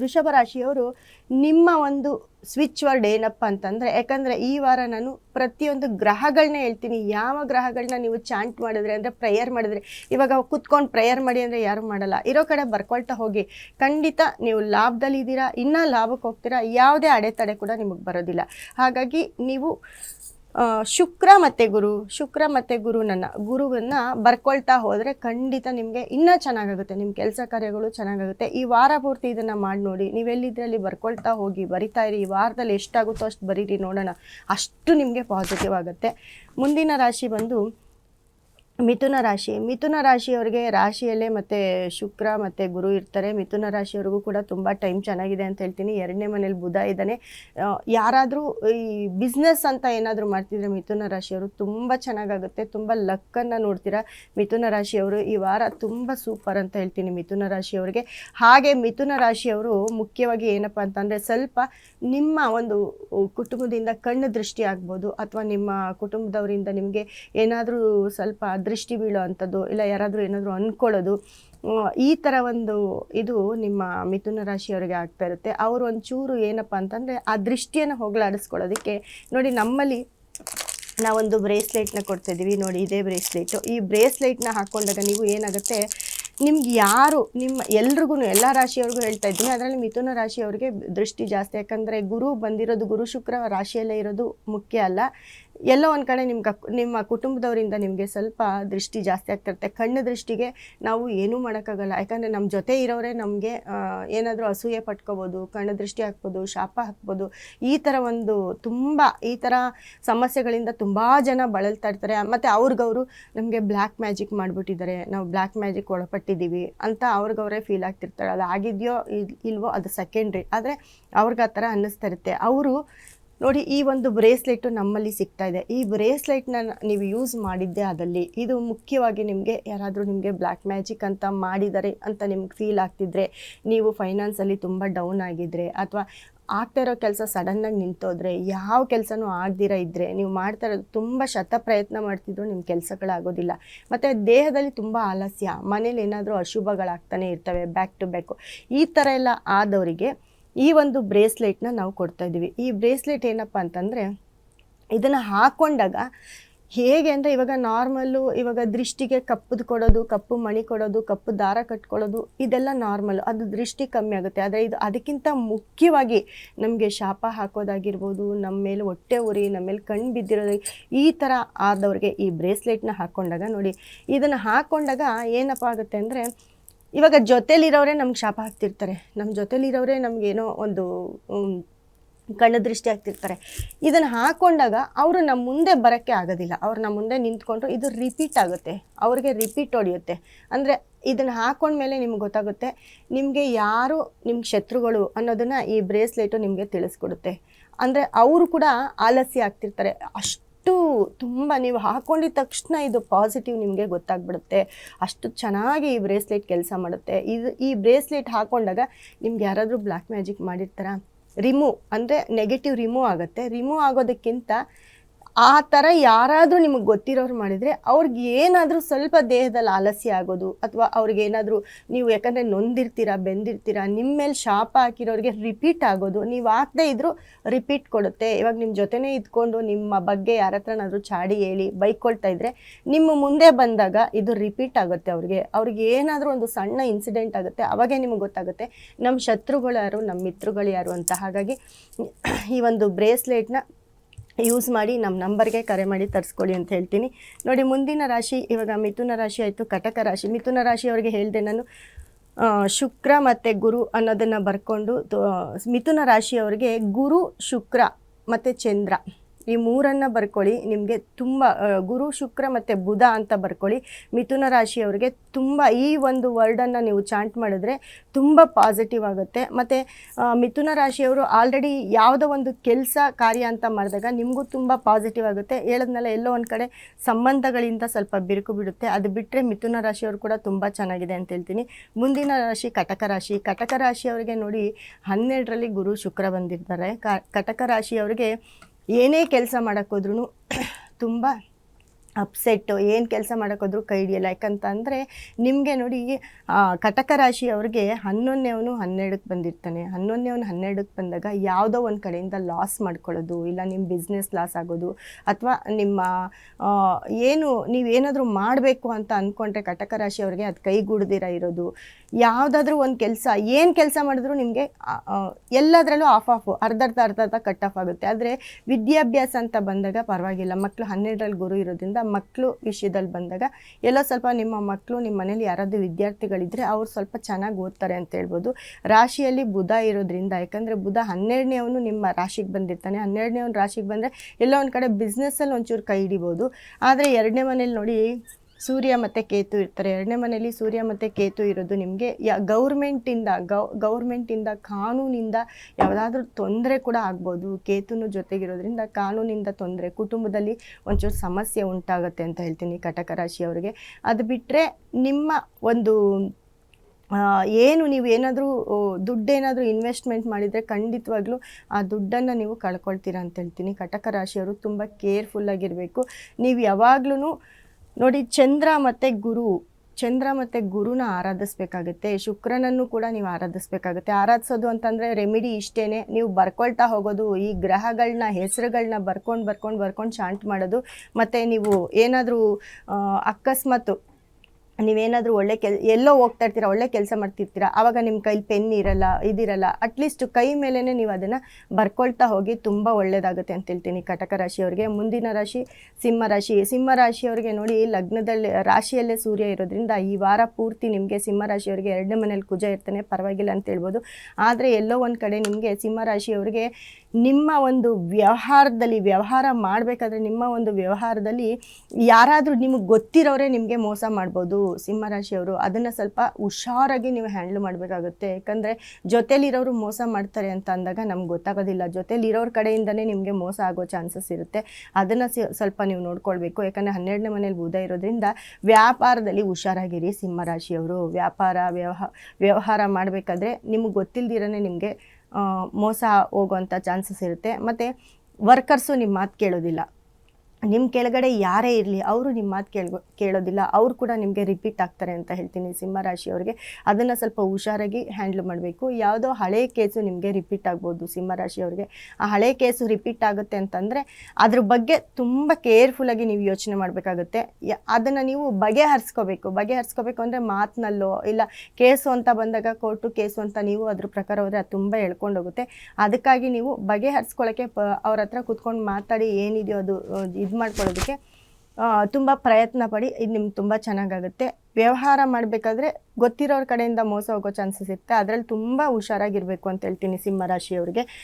ವೃಷಭ ರಾಶಿಯವರು ನಿಮ್ಮ ಒಂದು ಸ್ವಿಚ್ ವರ್ಡ್ ಏನಪ್ಪ ಅಂತಂದರೆ, ಯಾಕಂದರೆ ಈ ವಾರ ನಾನು ಪ್ರತಿಯೊಂದು ಗ್ರಹಗಳನ್ನ ಹೇಳ್ತೀನಿ. ಯಾವ ಗ್ರಹಗಳನ್ನ ನೀವು ಚಾಂಟ್ ಮಾಡಿದ್ರೆ ಅಂದರೆ ಪ್ರೇಯರ್ ಮಾಡಿದ್ರೆ, ಇವಾಗ ಕುತ್ಕೊಂಡು ಪ್ರೇಯರ್ ಮಾಡಿ ಅಂದರೆ ಯಾರು ಮಾಡಲ್ಲ. ಇರೋ ಕಡೆ ಬರ್ಕೊಳ್ತಾ ಹೋಗಿ. ಖಂಡಿತ ನೀವು ಲಾಭದಲ್ಲಿ ಇದ್ದೀರಾ, ಇನ್ನೂ ಲಾಭಕ್ಕೆ ಹೋಗ್ತೀರಾ, ಯಾವುದೇ ಅಡೆತಡೆ ಕೂಡ ನಿಮಗೆ ಬರೋದಿಲ್ಲ. ಹಾಗಾಗಿ ನೀವು ಶುಕ್ರ ಮತ್ತು ಗುರು, ಶುಕ್ರ ಮತ್ತು ಗುರು ನನ್ನ ಗುರುವನ್ನು ಬರ್ಕೊಳ್ತಾ ಹೋದರೆ ಖಂಡಿತ ನಿಮಗೆ ಇನ್ನೂ ಚೆನ್ನಾಗಾಗುತ್ತೆ ನಿಮ್ಮ ಕೆಲಸ ಕಾರ್ಯಗಳು ಚೆನ್ನಾಗಾಗುತ್ತೆ. ಈ ವಾರ ಪೂರ್ತಿ ಇದನ್ನು ಮಾಡಿ ನೋಡಿ ನೀವೆಲ್ಲಿದ್ರಲ್ಲಿ ಬರ್ಕೊಳ್ತಾ ಹೋಗಿ, ಬರಿತಾ ಇರಿ, ಈ ವಾರದಲ್ಲಿ ಎಷ್ಟಾಗುತ್ತೋ ಅಷ್ಟು ಬರೀರಿ ನೋಡೋಣ, ಅಷ್ಟು ನಿಮಗೆ ಪಾಸಿಟಿವ್ ಆಗುತ್ತೆ. ಮುಂದಿನ ರಾಶಿ ಬಂದು ಮಿಥುನ ರಾಶಿ. ಮಿಥುನ ರಾಶಿಯವರಿಗೆ ರಾಶಿಯಲ್ಲೇ ಮತ್ತು ಶುಕ್ರ ಮತ್ತು ಗುರು ಇರ್ತಾರೆ. ಮಿಥುನ ರಾಶಿಯವ್ರಿಗೂ ಕೂಡ ತುಂಬ ಟೈಮ್ ಚೆನ್ನಾಗಿದೆ ಅಂತ ಹೇಳ್ತೀನಿ. ಎರಡನೇ ಮನೇಲಿ ಬುಧ ಇದ್ದಾನೆ. ಯಾರಾದರೂ ಈ ಬಿಸ್ನೆಸ್ ಅಂತ ಏನಾದರೂ ಮಾಡ್ತಿದ್ರೆ ಮಿಥುನ ರಾಶಿಯವರು ತುಂಬ ಚೆನ್ನಾಗಾಗುತ್ತೆ. ತುಂಬ ಲಕ್ಕನ್ನು ನೋಡ್ತೀರಾ ಮಿಥುನ ರಾಶಿಯವರು. ಈ ವಾರ ತುಂಬ ಸೂಪರ್ ಅಂತ ಹೇಳ್ತೀನಿ ಮಿಥುನ ರಾಶಿಯವರಿಗೆ. ಹಾಗೆ ಮಿಥುನ ರಾಶಿಯವರು ಮುಖ್ಯವಾಗಿ ಏನಪ್ಪ ಅಂತಂದರೆ ಸ್ವಲ್ಪ ನಿಮ್ಮ ಒಂದು ಕುಟುಂಬದಿಂದ ಕಣ್ಣು ದೃಷ್ಟಿ ಆಗ್ಬೋದು. ಅಥವಾ ನಿಮ್ಮ ಕುಟುಂಬದವರಿಂದ ನಿಮಗೆ ಏನಾದರೂ ಸ್ವಲ್ಪ ದೃಷ್ಟಿ ಬೀಳೋ ಅಂಥದ್ದು ಇಲ್ಲ ಯಾರಾದರೂ ಏನಾದರೂ ಅಂದ್ಕೊಳ್ಳೋದು ಈ ಥರ ಒಂದು ಇದು ನಿಮ್ಮ ಮಿಥುನ ರಾಶಿಯವರಿಗೆ ಆಗ್ತಾ ಇರುತ್ತೆ. ಅವರು ಒಂಚೂರು ಏನಪ್ಪ ಅಂತಂದರೆ ಆ ದೃಷ್ಟಿಯನ್ನು ಹೋಗಲಾಡಿಸ್ಕೊಳ್ಳೋದಕ್ಕೆ ನೋಡಿ ನಮ್ಮಲ್ಲಿ ನಾವೊಂದು ಬ್ರೇಸ್ಲೆಟ್ನ ಕೊಡ್ತಾ ಇದ್ದೀವಿ ನೋಡಿ ಇದೇ ಬ್ರೇಸ್ಲೆಟು. ಈ ಬ್ರೇಸ್ಲೆಟ್ನ ಹಾಕ್ಕೊಂಡಾಗ ನೀವು ಏನಾಗುತ್ತೆ, ನಿಮ್ಗೆ ಯಾರು, ನಿಮ್ಮ ಎಲ್ರಿಗೂ ಎಲ್ಲ ರಾಶಿಯವ್ರಿಗೂ ಹೇಳ್ತಾ ಇದ್ದೀನಿ, ಅದರಲ್ಲಿ ಮಿಥುನ ರಾಶಿಯವ್ರಿಗೆ ದೃಷ್ಟಿ ಜಾಸ್ತಿ. ಯಾಕಂದರೆ ಗುರು ಬಂದಿರೋದು ಗುರು ಶುಕ್ರ, ರಾಶಿಯಲ್ಲೇ ಇರೋದು ಮುಖ್ಯ ಅಲ್ಲ. ಎಲ್ಲೋ ಒಂದು ಕಡೆ ನಿಮ್ಗೆ ನಿಮ್ಮ ಕುಟುಂಬದವರಿಂದ ನಿಮಗೆ ಸ್ವಲ್ಪ ದೃಷ್ಟಿ ಜಾಸ್ತಿ ಆಗ್ತಿರುತ್ತೆ. ಕಣ್ಣು ದೃಷ್ಟಿಗೆ ನಾವು ಏನೂ ಮಾಡೋಕ್ಕಾಗಲ್ಲ. ಯಾಕಂದರೆ ನಮ್ಮ ಜೊತೆ ಇರೋರೇ ನಮಗೆ ಏನಾದರೂ ಅಸೂಯೆ ಪಟ್ಕೋಬೋದು, ಕಣ್ಣು ದೃಷ್ಟಿ ಹಾಕ್ಬೋದು, ಶಾಪ ಹಾಕ್ಬೋದು. ಈ ಥರ ಒಂದು ತುಂಬ, ಈ ಥರ ಸಮಸ್ಯೆಗಳಿಂದ ತುಂಬ ಜನ ಬಳಲ್ತಾ ಇರ್ತಾರೆ. ಮತ್ತು ಅವ್ರಿಗವರು ನಮಗೆ ಬ್ಲ್ಯಾಕ್ ಮ್ಯಾಜಿಕ್ ಮಾಡಿಬಿಟ್ಟಿದ್ದಾರೆ. ನಾವು ಬ್ಲ್ಯಾಕ್ ಮ್ಯಾಜಿಕ್ ಒಳಪಟ್ಟಿದ್ದೀವಿ ಅಂತ ಅವ್ರಿಗವರೇ ಫೀಲ್ ಆಗ್ತಿರ್ತಾರೆ. ಅದು ಆಗಿದೆಯೋ ಇಲ್ವೋ ಅದು ಸೆಕೆಂಡ್ರಿ. ಆದರೆ ಅವ್ರಿಗೆ ಆ ಥರ ಅನ್ನಿಸ್ತಾ ಇರುತ್ತೆ. ಅವರು ನೋಡಿ, ಈ ಒಂದು ಬ್ರೇಸ್ಲೆಟು ನಮ್ಮಲ್ಲಿ ಸಿಗ್ತಾ ಇದೆ. ಈ ಬ್ರೇಸ್ಲೆಟ್ನ ನೀವು ಯೂಸ್ ಮಾಡಿದ್ದೆ ಅದಲ್ಲಿ ಇದು ಮುಖ್ಯವಾಗಿ ನಿಮಗೆ ಯಾರಾದರೂ ನಿಮಗೆ ಬ್ಲ್ಯಾಕ್ ಮ್ಯಾಜಿಕ್ ಅಂತ ಮಾಡಿದ್ದಾರೆ ಅಂತ ನಿಮ್ಗೆ ಫೀಲ್ ಆಗ್ತಿದ್ರೆ, ನೀವು ಫೈನಾನ್ಸಲ್ಲಿ ತುಂಬ ಡೌನ್ ಆಗಿದ್ರೆ ಅಥವಾ ಆಗ್ತಾ ಇರೋ ಕೆಲಸ ಸಡನ್ನಾಗಿ ನಿಂತೋದ್ರೆ, ಯಾವ ಕೆಲಸನೂ ಆಗದಿರ ಇದ್ದರೆ ನೀವು ಮಾಡ್ತಾ ಇರೋದು ತುಂಬ ಶತ ಪ್ರಯತ್ನ ಮಾಡ್ತಿದ್ರು ನಿಮ್ಮ ಕೆಲಸಗಳಾಗೋದಿಲ್ಲ. ಮತ್ತು ದೇಹದಲ್ಲಿ ತುಂಬ ಆಲಸ್ಯ, ಮನೇಲಿ ಏನಾದರೂ ಅಶುಭಗಳಾಗ್ತಾನೆ ಇರ್ತವೆ ಬ್ಯಾಕ್ ಟು ಬ್ಯಾಕು ಈ ಥರ ಎಲ್ಲ ಆದವರಿಗೆ ಈ ಒಂದು ಬ್ರೇಸ್ಲೆಟ್ನ ನಾವು ಕೊಡ್ತಾ ಇದ್ದೀವಿ. ಈ ಬ್ರೇಸ್ಲೆಟ್ ಏನಪ್ಪ ಅಂತಂದರೆ, ಇದನ್ನು ಹಾಕ್ಕೊಂಡಾಗ ಹೇಗೆ ಅಂದರೆ ಇವಾಗ ನಾರ್ಮಲ್ಲು ಇವಾಗ ದೃಷ್ಟಿಗೆ ಕಪ್ಪದು ಕೊಡೋದು, ಕಪ್ಪು ಮಣಿ ಕೊಡೋದು, ಕಪ್ಪು ದಾರ ಕಟ್ಕೊಳ್ಳೋದು, ಇದೆಲ್ಲ ನಾರ್ಮಲ್ ಅದು ದೃಷ್ಟಿ ಕಮ್ಮಿ ಆಗುತ್ತೆ. ಆದರೆ ಇದು ಅದಕ್ಕಿಂತ ಮುಖ್ಯವಾಗಿ ನಮಗೆ ಶಾಪ ಹಾಕೋದಾಗಿರ್ಬೋದು ನಮ್ಮ ಮೇಲೆ ಹೊಟ್ಟೆ ಉರಿ ನಮ್ಮ ಮೇಲೆ ಕಣ್ಣು ಬಿದ್ದಿರೋದು, ಈ ಥರ ಆದವ್ರಿಗೆ ಈ ಬ್ರೇಸ್ಲೆಟ್ನ ಹಾಕ್ಕೊಂಡಾಗ ನೋಡಿ. ಇದನ್ನು ಹಾಕ್ಕೊಂಡಾಗ ಏನಪ್ಪ ಆಗುತ್ತೆ ಅಂದರೆ ಇವಾಗ ಜೊತೇಲಿರೋರೇ ನಮ್ಗೆ ಶಾಪ ಹಾಕ್ತಿರ್ತಾರೆ. ನಮ್ಮ ಜೊತೇಲಿರೋರೇ ನಮಗೇನೋ ಒಂದು ಕಣ್ಣ ದೃಷ್ಟಿ ಆಗ್ತಿರ್ತಾರೆ ಇದನ್ನು ಹಾಕ್ಕೊಂಡಾಗ ಅವರು ನಮ್ಮ ಮುಂದೆ ಬರೋಕ್ಕೆ ಆಗೋದಿಲ್ಲ. ಅವ್ರು ನಮ್ಮ ಮುಂದೆ ನಿಂತ್ಕೊಂಡ್ರು ಇದು ರಿಪೀಟ್ ಆಗುತ್ತೆ. ಅವ್ರಿಗೆ ರಿಪೀಟ್ ಹೊಡೆಯುತ್ತೆ. ಅಂದರೆ ಇದನ್ನು ಹಾಕ್ಕೊಂಡ್ಮೇಲೆ ನಿಮ್ಗೆ ಗೊತ್ತಾಗುತ್ತೆ, ನಿಮಗೆ ಯಾರು ನಿಮ್ಮ ಶತ್ರುಗಳು ಅನ್ನೋದನ್ನು ಈ ಬ್ರೇಸ್ಲೆಟು ನಿಮಗೆ ತಿಳಿಸ್ಕೊಡುತ್ತೆ. ಅಂದರೆ ಅವರು ಕೂಡ ಆಲಸ್ಯ ಆಗ್ತಿರ್ತಾರೆ. ಅಷ್ಟು ತುಂಬ ನೀವು ಹಾಕ್ಕೊಂಡಿದ ತಕ್ಷಣ ಇದು ಪಾಸಿಟಿವ್ ನಿಮಗೆ ಗೊತ್ತಾಗ್ಬಿಡುತ್ತೆ. ಅಷ್ಟು ಚೆನ್ನಾಗಿ ಈ ಬ್ರೇಸ್ಲೆಟ್ ಕೆಲಸ ಮಾಡುತ್ತೆ. ಇದು ಈ ಬ್ರೇಸ್ಲೆಟ್ ಹಾಕ್ಕೊಂಡಾಗ ನಿಮ್ಗೆ ಯಾರಾದರೂ ಬ್ಲ್ಯಾಕ್ ಮ್ಯಾಜಿಕ್ ಮಾಡಿರ್ತಾರ, ರಿಮೂವ್ ಅಂದರೆ ನೆಗೆಟಿವ್ ರಿಮೂವ್ ಆಗುತ್ತೆ. ರಿಮೂವ್ ಆಗೋದಕ್ಕಿಂತ ಆ ಥರ ಯಾರಾದರೂ ನಿಮಗೆ ಗೊತ್ತಿರೋರು ಮಾಡಿದರೆ ಅವ್ರಿಗೆ ಏನಾದರೂ ಸ್ವಲ್ಪ ದೇಹದಲ್ಲಿ ಆಲಸ್ಯ ಆಗೋದು ಅಥವಾ ಅವ್ರಿಗೆ ಏನಾದರೂ ನೀವು ಯಾಕಂದರೆ ನೊಂದಿರ್ತೀರಾ, ಬೆಂದಿರ್ತೀರಾ ನಿಮ್ಮ ಮೇಲೆ ಶಾಪ ಹಾಕಿರೋರಿಗೆ ರಿಪೀಟ್ ಆಗೋದು. ನೀವು ಹಾಕದೇ ಇದ್ದರೂ ರಿಪೀಟ್ ಕೊಡುತ್ತೆ. ಇವಾಗ ನಿಮ್ಮ ಜೊತೆನೇ ಇದ್ಕೊಂಡು ನಿಮ್ಮ ಬಗ್ಗೆ ಯಾರ ಹತ್ರನಾದರೂ ಚಾಡಿ ಹೇಳಿ ಬೈಕೊಳ್ತಾ ಇದ್ದರೆ ನಿಮ್ಮ ಮುಂದೆ ಬಂದಾಗ ಇದು ರಿಪೀಟ್ ಆಗುತ್ತೆ ಅವ್ರಿಗೆ. ಅವ್ರಿಗೆ ಏನಾದರೂ ಒಂದು ಸಣ್ಣ ಇನ್ಸಿಡೆಂಟ್ ಆಗುತ್ತೆ, ಅವಾಗೇ ನಿಮಗೆ ಗೊತ್ತಾಗುತ್ತೆ. ನಮ್ಮ ಶತ್ರುಗಳು ಯಾರು ನಮ್ಮ ಮಿತ್ರಗಳು ಯಾರು ಅಂತ. ಹಾಗಾಗಿ ಈ ಒಂದು ಬ್ರೇಸ್ಲೆಟ್ನ ಯೂಸ್ ಮಾಡಿ ನಮ್ಮ ನಂಬರ್ಗೆ ಕರೆ ಮಾಡಿ ತರಿಸ್ಕೊಳ್ಳಿ ಅಂತ ಹೇಳ್ತೀನಿ. ನೋಡಿ, ಮುಂದಿನ ರಾಶಿ, ಇವಾಗ ಮಿಥುನ ರಾಶಿ ಆಯಿತು, ಕಟಕ ರಾಶಿ. ಮಿಥುನ ರಾಶಿಯವರಿಗೆ ಹೇಳಿದೆ ನಾನು ಶುಕ್ರ ಮತ್ತು ಗುರು ಅನ್ನೋದನ್ನು ಬರ್ಕೊಂಡು ಮಿಥುನ ರಾಶಿಯವರಿಗೆ ಗುರು, ಶುಕ್ರ ಮತ್ತು ಚಂದ್ರ. ಈ ಮೂರನ್ನು ಬರ್ಕೊಳ್ಳಿ. ನಿಮಗೆ ತುಂಬ ಗುರು, ಶುಕ್ರ ಮತ್ತು ಬುಧ ಅಂತ ಬರ್ಕೊಳ್ಳಿ. ಮಿಥುನ ರಾಶಿಯವರಿಗೆ ತುಂಬ ಈ ಒಂದು ವರ್ಡನ್ನು ನೀವು ಚಾಂಟ್ ಮಾಡಿದ್ರೆ ತುಂಬ ಪಾಸಿಟಿವ್ ಆಗುತ್ತೆ. ಮತ್ತು ಮಿಥುನ ರಾಶಿಯವರು ಆಲ್ರೆಡಿ ಯಾವುದೋ ಒಂದು ಕೆಲಸ, ಕಾರ್ಯ ಅಂತ ಮಾಡಿದಾಗ ನಿಮಗೂ ತುಂಬ ಪಾಸಿಟಿವ್ ಆಗುತ್ತೆ. ಹೇಳದ್ನಲ್ಲ, ಎಲ್ಲೋ ಒಂದು ಕಡೆ ಸಂಬಂಧಗಳಿಂದ ಸ್ವಲ್ಪ ಬಿರುಕು ಬಿಡುತ್ತೆ. ಅದು ಬಿಟ್ಟರೆ ಮಿಥುನ ರಾಶಿಯವರು ಕೂಡ ತುಂಬ ಚೆನ್ನಾಗಿದೆ ಅಂತ ಹೇಳ್ತೀನಿ. ಮುಂದಿನ ರಾಶಿ ಕಟಕ ರಾಶಿ. ಕಟಕ ರಾಶಿಯವರಿಗೆ ನೋಡಿ, ಹನ್ನೆರಡರಲ್ಲಿ ಗುರು, ಶುಕ್ರ ಬಂದಿರ್ತಾರೆ. ಕಟಕ ರಾಶಿಯವರಿಗೆ ಏನೇ ಕೆಲಸ ಮಾಡೋಕ್ಕೋದ್ರೂ ತುಂಬ ಅಪ್ಸೆಟ್ಟು ಏನು ಕೆಲಸ ಮಾಡೋಕ್ಕೋದ್ರೂ ಕೈ ಹಿಡಿಯಲ್ಲ. ಯಾಕಂತಂದರೆ ನಿಮಗೆ ನೋಡಿ ಕಟಕ ರಾಶಿ ಅವ್ರಿಗೆ ಹನ್ನೊಂದನೇವನು ಹನ್ನೆರಡಕ್ಕೆ ಬಂದಿರ್ತಾನೆ. ಹನ್ನೊಂದನೇವನು ಹನ್ನೆರಡಕ್ಕೆ ಬಂದಾಗ ಯಾವುದೋ ಒಂದು ಕಡೆಯಿಂದ ಲಾಸ್ ಮಾಡ್ಕೊಳ್ಳೋದು, ಇಲ್ಲ ನಿಮ್ಮ ಬಿಸ್ನೆಸ್ ಲಾಸ್ ಆಗೋದು, ಅಥವಾ ನಿಮ್ಮ ಏನು, ನೀವೇನಾದರೂ ಮಾಡಬೇಕು ಅಂತ ಅಂದ್ಕೊಂಡ್ರೆ ಕಟಕ ರಾಶಿ ಅವ್ರಿಗೆ ಅದು ಕೈಗೂಡ್ದಿರ ಇರೋದು. ಯಾವುದಾದ್ರೂ ಒಂದು ಕೆಲಸ, ಏನು ಕೆಲಸ ಮಾಡಿದ್ರೂ ನಿಮಗೆ ಎಲ್ಲದರಲ್ಲೂ ಆಫ್ ಆಫು ಅರ್ಧ ಅರ್ಧ ಅರ್ಧ ಅರ್ಧ ಕಟ್ ಆಫ್ ಆಗುತ್ತೆ. ಆದರೆ ವಿದ್ಯಾಭ್ಯಾಸ ಅಂತ ಬಂದಾಗ ಪರವಾಗಿಲ್ಲ. ಮಕ್ಕಳು ಹನ್ನೆರಡರಲ್ಲಿ ಗುರು ಇರೋದ್ರಿಂದ ಮಕ್ಕಳು ವಿಷಯದಲ್ಲಿ ಬಂದಾಗ ಎಲ್ಲೋ ಸ್ವಲ್ಪ ನಿಮ್ಮ ಮಕ್ಕಳು ನಿಮ್ಮ ಮನೇಲಿ ಯಾರಾದರೂ ವಿದ್ಯಾರ್ಥಿಗಳಿದ್ದರೆ ಅವ್ರು ಸ್ವಲ್ಪ ಚೆನ್ನಾಗಿ ಓದ್ತಾರೆ ಅಂತ ಹೇಳ್ಬೋದು. ರಾಶಿಯಲ್ಲಿ ಬುಧ ಇರೋದ್ರಿಂದ, ಯಾಕಂದರೆ ಬುಧ ಹನ್ನೆರಡನೇವನು ನಿಮ್ಮ ರಾಶಿಗೆ ಬಂದಿರ್ತಾನೆ. ಹನ್ನೆರಡನೇವನು ರಾಶಿಗೆ ಬಂದರೆ ಎಲ್ಲೋ ಒಂದು ಕಡೆ ಬಿಸ್ನೆಸ್ಸಲ್ಲಿ ಒಂಚೂರು ಕೈ ಹಿಡಿಬೋದು. ಆದರೆ ಎರಡನೇ ಮನೇಲಿ ನೋಡಿ ಸೂರ್ಯ ಮತ್ತು ಕೇತು ಇರ್ತಾರೆ. ಎರಡನೇ ಮನೆಯಲ್ಲಿ ಸೂರ್ಯ ಮತ್ತು ಕೇತು ಇರೋದು ನಿಮಗೆ ಯಾ ಗೌರ್ಮೆಂಟಿಂದ, ಗೌ, ಗೌರ್ಮೆಂಟಿಂದ, ಕಾನೂನಿಂದ ಯಾವುದಾದ್ರೂ ತೊಂದರೆ ಕೂಡ ಆಗ್ಬೋದು. ಕೇತುನು ಜೊತೆಗಿರೋದ್ರಿಂದ ಕಾನೂನಿಂದ ತೊಂದರೆ, ಕುಟುಂಬದಲ್ಲಿ ಒಂಚೂರು ಸಮಸ್ಯೆ ಉಂಟಾಗುತ್ತೆ ಅಂತ ಹೇಳ್ತೀನಿ ಕಟಕ ರಾಶಿಯವರಿಗೆ. ಅದು ಬಿಟ್ಟರೆ ನಿಮ್ಮ ಒಂದು ಏನು ನೀವು ಏನಾದರೂ ದುಡ್ಡೇನಾದರೂ ಇನ್ವೆಸ್ಟ್ಮೆಂಟ್ ಮಾಡಿದರೆ ಖಂಡಿತವಾಗ್ಲೂ ಆ ದುಡ್ಡನ್ನು ನೀವು ಕಳ್ಕೊಳ್ತೀರಾ ಅಂತ ಹೇಳ್ತೀನಿ. ಕಟಕ ರಾಶಿಯವರು ತುಂಬ ಕೇರ್ಫುಲ್ಲಾಗಿರಬೇಕು ನೀವು ಯಾವಾಗ್ಲೂ ನೋಡಿ, ಚಂದ್ರ ಮತ್ತು ಗುರು, ಚಂದ್ರ ಮತ್ತು ಗುರುನ ಆರಾಧಿಸ್ಬೇಕಾಗುತ್ತೆ, ಶುಕ್ರನನ್ನು ಕೂಡ ನೀವು ಆರಾಧಿಸ್ಬೇಕಾಗುತ್ತೆ. ಆರಾಧಿಸೋದು ಅಂತಂದರೆ ರೆಮಿಡಿ ಇಷ್ಟೇ ನೀವು ಬರ್ಕೊಳ್ತಾ ಹೋಗೋದು, ಈ ಗ್ರಹಗಳನ್ನ ಹೆಸರುಗಳನ್ನ ಬರ್ಕೊಂಡು ಬರ್ಕೊಂಡು ಬರ್ಕೊಂಡು ಶಾಂಟ್ ಮಾಡೋದು, ಮತ್ತು ನೀವು ಏನಾದರೂ ಅಕಸ್ಮಾತ್ ನೀವೇನಾದರೂ ಒಳ್ಳೆ ಕೆಲ್, ಎಲ್ಲೋ ಹೋಗ್ತಾ ಇರ್ತೀರ, ಒಳ್ಳೆ ಕೆಲಸ ಮಾಡ್ತಿರ್ತೀರ ಆವಾಗ ನಿಮ್ಮ ಕೈಲಿ ಪೆನ್ ಇರಲ್ಲ, ಇದಿರಲ್ಲ ಅಟ್ಲೀಸ್ಟ್ ಕೈ ಮೇಲೇ ನೀವು ಅದನ್ನು ಬರ್ಕೊಳ್ತಾ ಹೋಗಿ ತುಂಬ ಒಳ್ಳೆಯದಾಗುತ್ತೆ ಅಂತ ಹೇಳ್ತೀನಿ ಕಟಕ ರಾಶಿಯವರಿಗೆ. ಮುಂದಿನ ರಾಶಿ ಸಿಂಹ ರಾಶಿ. ಸಿಂಹ ರಾಶಿಯವರಿಗೆ ನೋಡಿ, ಲಗ್ನದಲ್ಲಿ, ರಾಶಿಯಲ್ಲೇ ಸೂರ್ಯ ಇರೋದ್ರಿಂದ ಈ ವಾರ ಪೂರ್ತಿ ನಿಮಗೆ ಸಿಂಹ ರಾಶಿಯವರಿಗೆ ಎರಡನೇ ಮನೇಲಿ ಕುಜ ಇರ್ತಾನೆ, ಪರವಾಗಿಲ್ಲ ಅಂತ ಹೇಳ್ಬೋದು. ಆದರೆ ಎಲ್ಲೋ ಒಂದು ಕಡೆ ನಿಮಗೆ ಸಿಂಹ ರಾಶಿಯವರಿಗೆ ನಿಮ್ಮ ಒಂದು ವ್ಯವಹಾರದಲ್ಲಿ, ವ್ಯವಹಾರ ಮಾಡಬೇಕಾದ್ರೆ ನಿಮ್ಮ ಒಂದು ವ್ಯವಹಾರದಲ್ಲಿ ಯಾರಾದರೂ ನಿಮಗೆ ಗೊತ್ತಿರೋರೇ ನಿಮಗೆ ಮೋಸ ಮಾಡ್ಬೋದು. ಸಿಂಹರಾಶಿಯವರು, ಅದನ್ನು ಸ್ವಲ್ಪ ಹುಷಾರಾಗಿ ನೀವು ಹ್ಯಾಂಡ್ಲ್ ಮಾಡಬೇಕಾಗುತ್ತೆ. ಯಾಕಂದರೆ ಜೊತೇಲಿರೋರು ಮೋಸ ಮಾಡ್ತಾರೆ ಅಂತ ಅಂದಾಗ ನಮ್ಗೆ ಗೊತ್ತಾಗೋದಿಲ್ಲ. ಜೊತೇಲಿರೋರ ಕಡೆಯಿಂದನೇ ನಿಮಗೆ ಮೋಸ ಆಗೋ ಚಾನ್ಸಸ್ ಇರುತ್ತೆ. ಅದನ್ನು ಸ್ವಲ್ಪ ನೀವು ನೋಡ್ಕೊಳ್ಬೇಕು. ಯಾಕಂದರೆ ಹನ್ನೆರಡನೇ ಮನೇಲಿ ಬುಧ ಇರೋದ್ರಿಂದ ವ್ಯಾಪಾರದಲ್ಲಿ ಹುಷಾರಾಗಿರಿ ಸಿಂಹರಾಶಿಯವರು. ವ್ಯಾಪಾರ ವ್ಯವಹಾರ ವ್ಯವಹಾರ ಮಾಡಬೇಕಾದ್ರೆ ನಿಮಗೆ ಗೊತ್ತಿಲ್ಲದಿರನೇ ನಿಮಗೆ ಮೋಸ ಹೋಗುವಂಥ ಚಾನ್ಸಸ್ ಇರುತ್ತೆ. ಮತ್ತು ವರ್ಕರ್ಸು ನಿಮ್ಮ ಮಾತು ಕೇಳೋದಿಲ್ಲ. ನಿಮ್ಮ ಕೆಳಗಡೆ ಯಾರೇ ಇರಲಿ, ಅವರು ನಿಮ್ಮ ಮಾತು ಕೇಳೋ ಕೇಳೋದಿಲ್ಲ. ಅವರು ಕೂಡ ನಿಮಗೆ ರಿಪೀಟ್ ಆಗ್ತಾರೆ ಅಂತ ಹೇಳ್ತೀನಿ ಸಿಂಹರಾಶಿಯವರಿಗೆ ಅದನ್ನು ಸ್ವಲ್ಪ ಹುಷಾರಾಗಿ ಹ್ಯಾಂಡ್ಲ್ ಮಾಡಬೇಕು. ಯಾವುದೋ ಹಳೆ ಕೇಸು ನಿಮಗೆ ರಿಪೀಟ್ ಆಗ್ಬೋದು ಸಿಂಹರಾಶಿಯವರಿಗೆ ಆ ಹಳೆ ಕೇಸು ರಿಪೀಟ್ ಆಗುತ್ತೆ ಅಂತಂದರೆ ಅದ್ರ ಬಗ್ಗೆ ತುಂಬ ಕೇರ್ಫುಲ್ಲಾಗಿ ನೀವು ಯೋಚನೆ ಮಾಡಬೇಕಾಗುತ್ತೆ. ಅದನ್ನು ನೀವು ಬಗೆಹರಿಸ್ಕೋಬೇಕು. ಬಗೆಹರಿಸ್ಕೋಬೇಕು ಅಂದರೆ ಮಾತಿನಲ್ಲೋ, ಇಲ್ಲ ಕೇಸು ಅಂತ ಬಂದಾಗ ಕೋರ್ಟು ಕೇಸು ಅಂತ ನೀವು ಅದ್ರ ಪ್ರಕಾರ ಹೋದರೆ ಅದು ತುಂಬ ಎಳ್ಕೊಂಡೋಗುತ್ತೆ. ಅದಕ್ಕಾಗಿ ನೀವು ಬಗೆಹರಿಸ್ಕೊಳ್ಳೋಕ್ಕೆ ಪ, ಅವ್ರ ಹತ್ರ ಕೂತ್ಕೊಂಡು ಮಾತಾಡಿ ಏನಿದೆಯೋ ಅದು ಇದು ಮಾಡ್ಕೊಳ್ಳೋದಕ್ಕೆ ತುಂಬ ಪ್ರಯತ್ನ ಪಡಿ, ಇದು ನಿಮ್ಗೆ ತುಂಬ ಚೆನ್ನಾಗಾಗುತ್ತೆ. ವ್ಯವಹಾರ ಮಾಡಬೇಕಾದ್ರೆ ಗೊತ್ತಿರೋರ ಕಡೆಯಿಂದ ಮೋಸ ಹೋಗೋ ಚಾನ್ಸಸ್ ಇರುತ್ತೆ. ಅದರಲ್ಲಿ ತುಂಬ ಹುಷಾರಾಗಿರಬೇಕು ಅಂತ ಹೇಳ್ತೀನಿ ಸಿಂಹರಾಶಿಯವರಿಗೆ